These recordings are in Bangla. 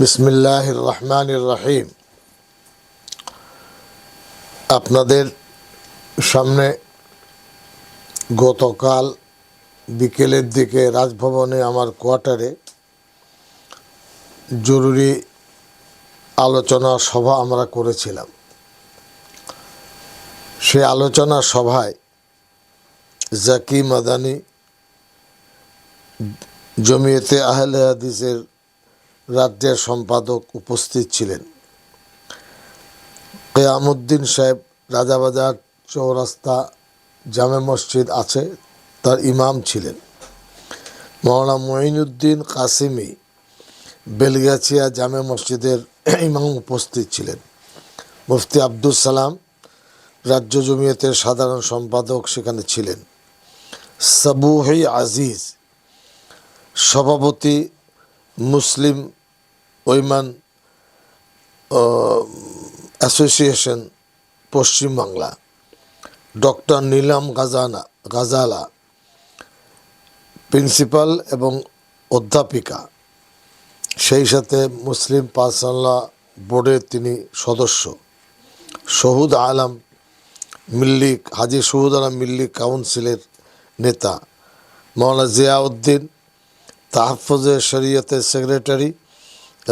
বিসমিল্লাহ রহমান রহিম আপনাদের সামনে গতকাল বিকেলের দিকে রাজভবনে আমার কোয়ার্টারে জরুরি আলোচনা সভা আমরা করেছিলাম। সে আলোচনা সভায় জাকি মাদানি, জমিয়তে আহলে হাদিসের রাজ্যের সম্পাদক উপস্থিত ছিলেন। কেয়ামুদ্দিন সাহেব রাজাবাজার চৌরাস্তা জামে মসজিদ আছে, তার ইমাম ছিলেন। মৌলানা মঈনুদ্দিন কাসিমি বেলগাছিয়া জামে মসজিদের ইমাম উপস্থিত ছিলেন। মুফতি আব্দুল সালাম রাজ্য জমিয়তের সাধারণ সম্পাদক সেখানে ছিলেন। সাবুহি আজিজ সভাপতি Muslim women association Paschimbangla doctor Neelam গাজানা Ghazala principal এবং অধ্যাপিকা। সেই সাথে মুসলিম পার্সোনাল বোর্ডের তিনি সদস্য। শহুদ আলম মিল্লি হাজি শহুদ আলম মিল্লি কাউন্সিলের নেতা। মৌলানা জিয়াউদ্দিন তাহফুজে শরীয়তের সেক্রেটারি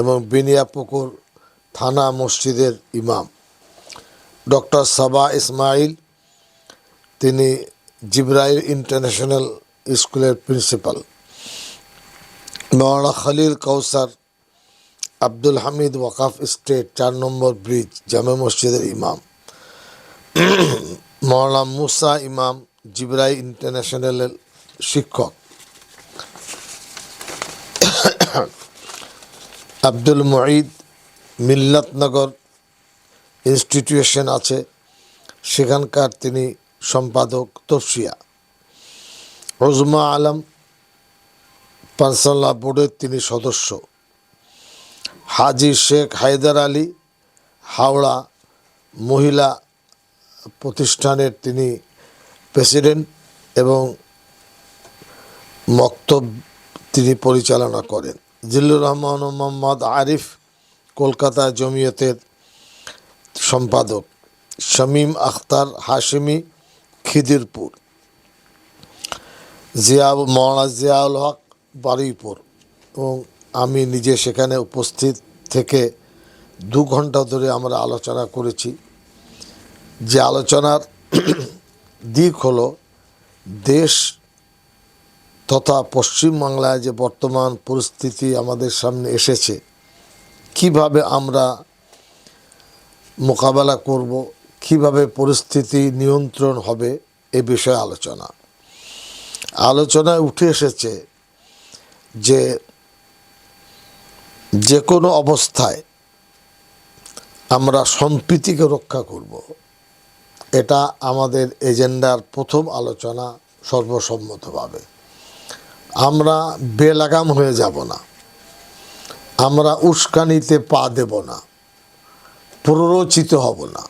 এবং বিনিয়াপুকুর থানা মসজিদের ইমাম। ডক্টর সাবা ইসমাইল, তিনি জিব্রাইল ইন্টারন্যাশনাল স্কুলের প্রিন্সিপাল। মৌলানা খলিল কৌসার আব্দুল হামিদ ওয়াকাফ স্টেট চার নম্বর ব্রিজ, জামে মসজিদের ইমাম। মৌলানা মুসা ইমাম জিব্রাই ইন্টারন্যাশনালের শিক্ষক। আব্দুল মঈদ মিল্লাতনগর ইনস্টিটিউশন আছে। সেখানকার তিনি সম্পাদক তফসিয়া রজমা আলম পানসাল্লা বোর্ডের তিনি সদস্য। হাজি শেখ হায়দার আলী হাওড়া মহিলা প্রতিষ্ঠানের তিনি প্রেসিডেন্ট এবং মক্তব তিনি পরিচালনা করেন। জিল্লুর রহমান মোহাম্মদ আরিফ কলকাতা জমিয়তের সম্পাদক। শামীম আখতার হাশিমি, খিদিরপুর। জিয়া মৌলানা জিয়াউল হক, বারুইপুর। এবং আমি নিজে সেখানে উপস্থিত থেকে দু ঘণ্টা ধরে আমরা আলোচনা করেছি। যে আলোচনার দিক হলো দেশ তথা পশ্চিমবাংলায় যে বর্তমান পরিস্থিতি আমাদের সামনে এসেছে, কীভাবে আমরা মোকাবেলা করব, কীভাবে পরিস্থিতি নিয়ন্ত্রণ হবে, এ বিষয়ে আলোচনা। আলোচনায় উঠে এসেছে যে যে কোনো অবস্থায় আমরা সম্প্রীতিকে রক্ষা করব। এটা আমাদের এজেন্ডার প্রথম আলোচনা সর্বসম্মতভাবে। আমরা বেলাগাম হয়ে যাব না। আমরা উস্কানিতে পা দেব না। প্ররোচিত হব না।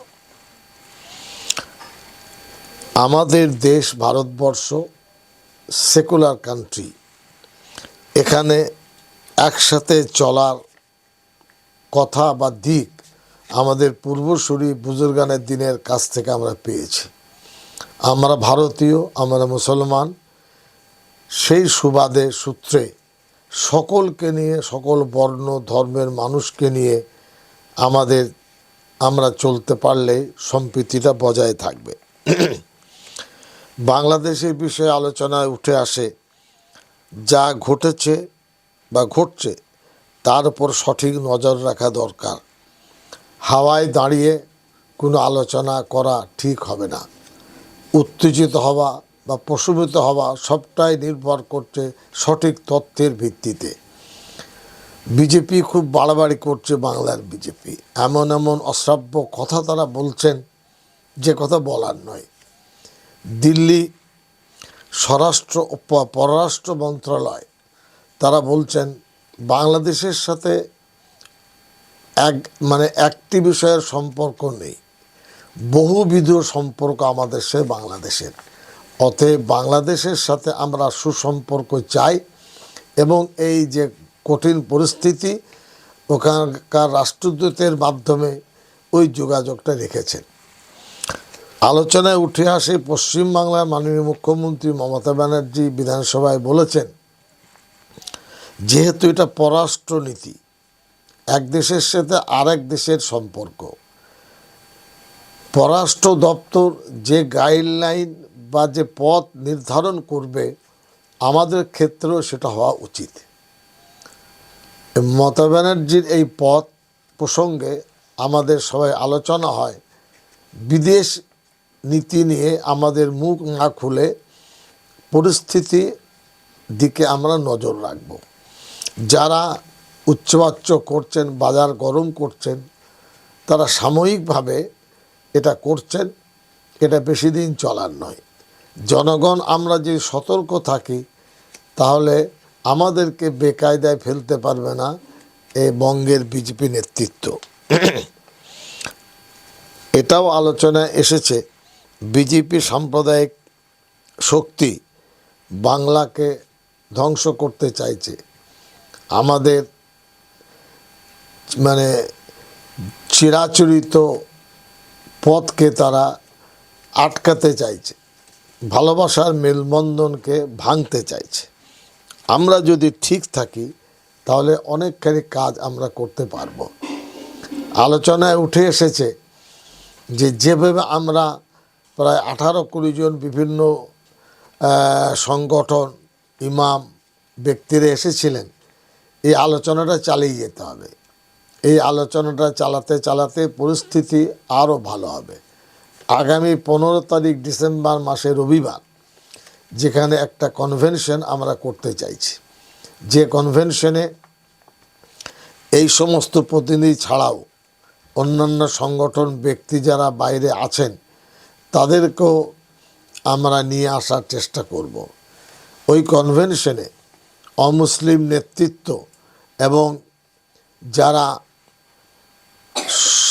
আমাদের দেশ ভারতবর্ষ সেকুলার কান্ট্রি এখানে একসাথে চলার কথা বা দিক আমাদের পূর্বসূরি বুজুর্গানের দিনের কাছ থেকে আমরা পেয়েছি। আমরা ভারতীয়, আমরা মুসলমান সেই সুবাদে সূত্রে সকলকে নিয়ে, সকল বর্ণ, ধর্মের মানুষকে নিয়ে আমাদের, আমরা চলতে পারলে সম্প্রীতিটা বজায় থাকবে। বাংলাদেশের বিষয়ে আলোচনায় উঠে আসে, যা ঘটেছে বা ঘটছে তার উপর সঠিক নজর রাখা দরকার। হাওয়ায় দাঁড়িয়ে কোনো আলোচনা করা ঠিক হবে না। উত্তেজিত হওয়া বা প্রশমিত হওয়া সবটাই নির্ভর করছে সঠিক তথ্যের ভিত্তিতে। বিজেপি খুব বাড়াবাড়ি করছে বাংলার বিজেপি। এমন এমন অশ্রাব্য কথা তারা বলছেন, যে কথা বলার নয়। দিল্লি স্বরাষ্ট্র পররাষ্ট্র মন্ত্রণালয়, তারা বলছেন, বাংলাদেশের সাথে এক মানে একটি বিষয়ের সম্পর্ক নেই। বহুবিধ সম্পর্ক আমাদের সে বাংলাদেশের। অতএব বাংলাদেশের সাথে আমরা সুসম্পর্ক চাই এবং এই যে কঠিন পরিস্থিতি ওখানকার রাষ্ট্রদূতের মাধ্যমে ওই যোগাযোগটা রেখেছেন। আলোচনায় উঠে আসে পশ্চিমবাংলার মাননীয় মুখ্যমন্ত্রী মমতা ব্যানার্জি বিধানসভায় বলেছেন, যেহেতু এটা পররাষ্ট্রনীতি, এক দেশের সাথে আরেক দেশের সম্পর্ক পররাষ্ট্র দপ্তর যে গাইডলাইন বা যে পথ নির্ধারণ করবে, আমাদের ক্ষেত্রেও সেটা হওয়া উচিত। মমতা ব্যানার্জির এই পথ প্রসঙ্গে আমাদের সবাই আলোচনা হয়, বিদেশ নীতি নিয়ে আমাদের মুখ না খুলে পরিস্থিতি দিকে আমরা নজর রাখব। যারা উচ্চবাচ্য করছেন, বাজার গরম করছেন, তারা সাময়িকভাবে এটা করছেন, এটা বেশি দিন চলার নয়। জনগণ, আমরা যে সতর্ক থাকি, তাহলে আমাদেরকে বেকায়দায় ফেলতে পারবে না এ বঙ্গের বিজেপি নেতৃত্ব। এটাও আলোচনায় এসেছে, বিজেপি সাম্প্রদায়িক শক্তি বাংলাকে ধ্বংস করতে চাইছে। আমাদের মানে চিরাচরিত পথকে তারা আটকাতে চাইছে, ভালোবাসার মেলবন্ধনকে ভাঙতে চাইছে। আমরা যদি ঠিক থাকি, তাহলে অনেকখানি কাজ আমরা করতে পারব। আলোচনায় উঠে এসেছে যে, যেভাবে আমরা প্রায় আঠারো কুড়ি জন বিভিন্ন সংগঠন, ইমাম, ব্যক্তিরা এসেছিলেন, এই আলোচনাটা চালিয়ে যেতে হবে। এই আলোচনাটা চালাতে চালাতে পরিস্থিতি আরও ভালো হবে। আগামী পনেরো তারিখ ডিসেম্বর মাসে রবিবার, যেখানে একটা কনভেনশন আমরা করতে চাইছি। যে কনভেনশনে এই সমস্ত প্রতিনিধি ছাড়াও অন্যান্য সংগঠন, ব্যক্তি যারা বাইরে আছেন, তাদেরকেও আমরা নিয়ে আসার চেষ্টা করব। ওই কনভেনশনে অমুসলিম নেতৃত্ব এবং যারা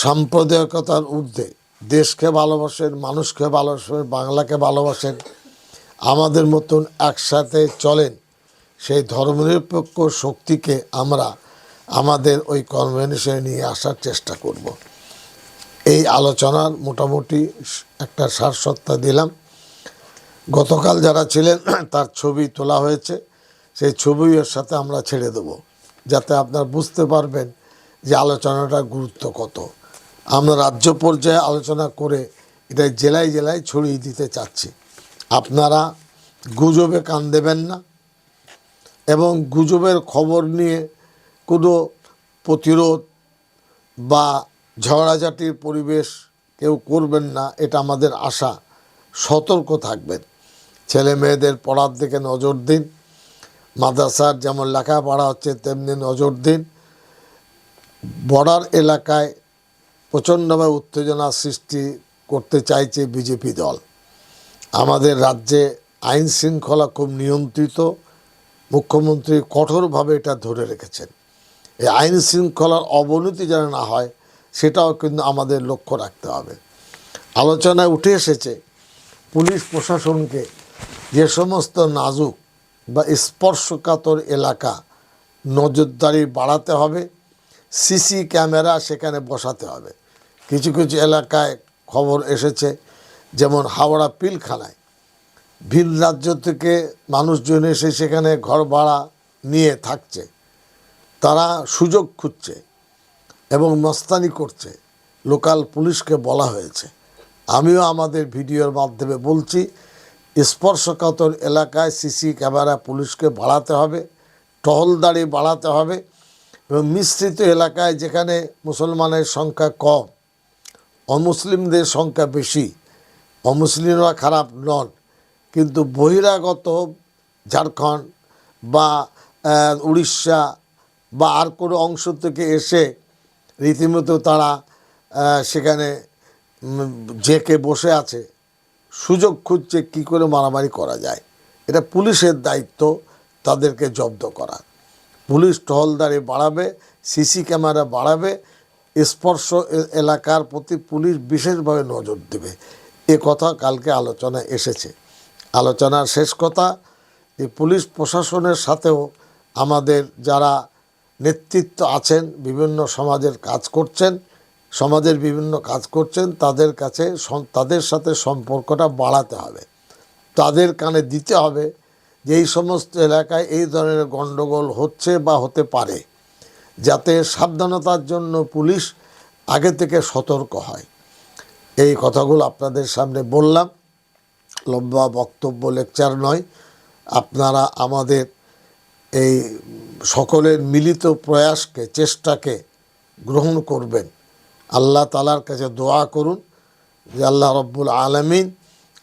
সাম্প্রদায়িকতার ঊর্ধ্বে। দেশকে ভালোবাসেন, মানুষকে ভালোবাসেন, বাংলাকে ভালোবাসেন, আমাদের মতন একসাথে চলেন। সেই ধর্মনিরপেক্ষ শক্তিকে আমরা আমাদের ওই কনভেনশনে নিয়ে আসার চেষ্টা করব। এই আলোচনার মোটামুটি একটা সারসত্তা দিলাম। গতকাল যারা ছিলেন, তার ছবি তোলা হয়েছে। সেই ছবি সাথে আমরা ছেড়ে দেব, যাতে আপনারা বুঝতে পারবেন যে আলোচনাটার গুরুত্ব কত। আমরা রাজ্য পর্যায়ে আলোচনা করে এটা জেলায় জেলায় ছড়িয়ে দিতে চাচ্ছি। আপনারা গুজবে কান দেবেন না এবং গুজবের খবর নিয়ে কোনো প্রতিরোধ বা ঝগড়াঝাটির পরিবেশ কেউ করবেন না, এটা আমাদের আশা। সতর্ক থাকবেন। ছেলে মেয়েদের পড়ার দিকে নজর দিন। মাদ্রাসার যেমন লেখাপড়া হচ্ছে, তেমনি নজর দিন। বর্ডার এলাকায় প্রচণ্ডভাবে উত্তেজনা সৃষ্টি করতে চাইছে বিজেপি দল। আমাদের রাজ্যে আইন শৃঙ্খলা খুব নিয়ন্ত্রিত। মুখ্যমন্ত্রী কঠোরভাবে এটা ধরে রেখেছেন। এই আইন শৃঙ্খলার অবনতি যেন না হয়, সেটাও কিন্তু আমাদের লক্ষ্য রাখতে হবে। আলোচনায় উঠে এসেছে, পুলিশ প্রশাসনকে যে সমস্ত নাজুক বা স্পর্শকাতর এলাকা নজরদারি বাড়াতে হবে সিসি ক্যামেরা সেখানে বসাতে হবে। কিছু কিছু এলাকায় খবর এসেছে, যেমন হাওড়া পিলখানায়। ভিন রাজ্য থেকে মানুষজন এসে সেখানে ঘর ভাড়া নিয়ে থাকছে। তারা সুযোগ খুঁজছে এবং মস্তানি করছে। লোকাল পুলিশকে বলা হয়েছে। আমিও আমাদের ভিডিওর মাধ্যমে বলছি, স্পর্শকাতর এলাকায় সিসি ক্যামেরা পুলিশকে বাড়াতে হবে, টহলদারি বাড়াতে হবে এবং মিশ্রিত এলাকায় যেখানে মুসলমানের সংখ্যা কম, অমুসলিমদের সংখ্যা বেশি, অমুসলিমরা খারাপ নন, কিন্তু বহিরাগত ঝাড়খণ্ড বা উড়িষ্যা বা আর কোনো অংশ থেকে এসে রীতিমতো তারা সেখানে জেকে বসে আছে, সুযোগ খুঁজছে কী করে মারামারি করা যায়। এটা পুলিশের দায়িত্ব, তাদেরকে জব্দ করা। পুলিশ টহলদারি বাড়াবে, সিসি ক্যামেরা বাড়াবে, স্পর্শ এলাকার প্রতি পুলিশ বিশেষভাবে নজর দেবে। এ কথা কালকে আলোচনায় এসেছে। আলোচনার শেষ কথা এই পুলিশ প্রশাসনের সাথেও আমাদের যারা নেতৃত্ব আছেন, বিভিন্ন সমাজের কাজ করছেন, সমাজের বিভিন্ন কাজ করছেন, তাদের কাছে তাদের সাথে সম্পর্কটা বাড়াতে হবে। তাদের কানে দিতে হবে যে এই সমস্ত এলাকায় এই ধরনের গণ্ডগোল হচ্ছে বা হতে পারে, যাতে সাবধানতার জন্য পুলিশ আগে থেকে সতর্ক হয়। এই কথাগুলো আপনাদের সামনে বললাম। লম্বা বক্তব্য, লেকচার নয়। আপনারা আমাদের এই সকলের মিলিত প্রয়াসকে, চেষ্টাকে গ্রহণ করবেন। আল্লাহ তালার কাছে দোয়া করুন যে আল্লাহ রব্বুল আলমিন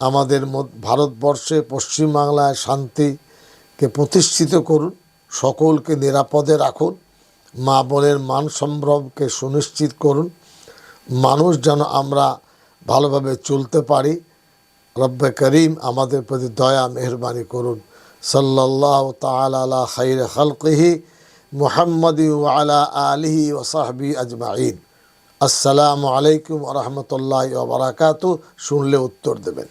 আমাদের ভারতবর্ষে পশ্চিমবাংলায় শান্তিকে প্রতিষ্ঠিত করুন, সকলকে নিরাপদে রাখুন, মা বোনের মান সম্ভ্রমকে সুনিশ্চিত করুন, মানুষ যেন আমরা ভালোভাবে চলতে পারি। রব্বে করিম আমাদের প্রতি দয়া, মেহরবানি করুন। সাল্লাহ তালা খাইর খালকিহি মুহাম্মদি ওয়ালা আলিহি ওসাহবি আজমাইন। আসসালামু আলাইকুম রহমতুল্লাহ বারাকাতু শুনলে উত্তর দেবেন।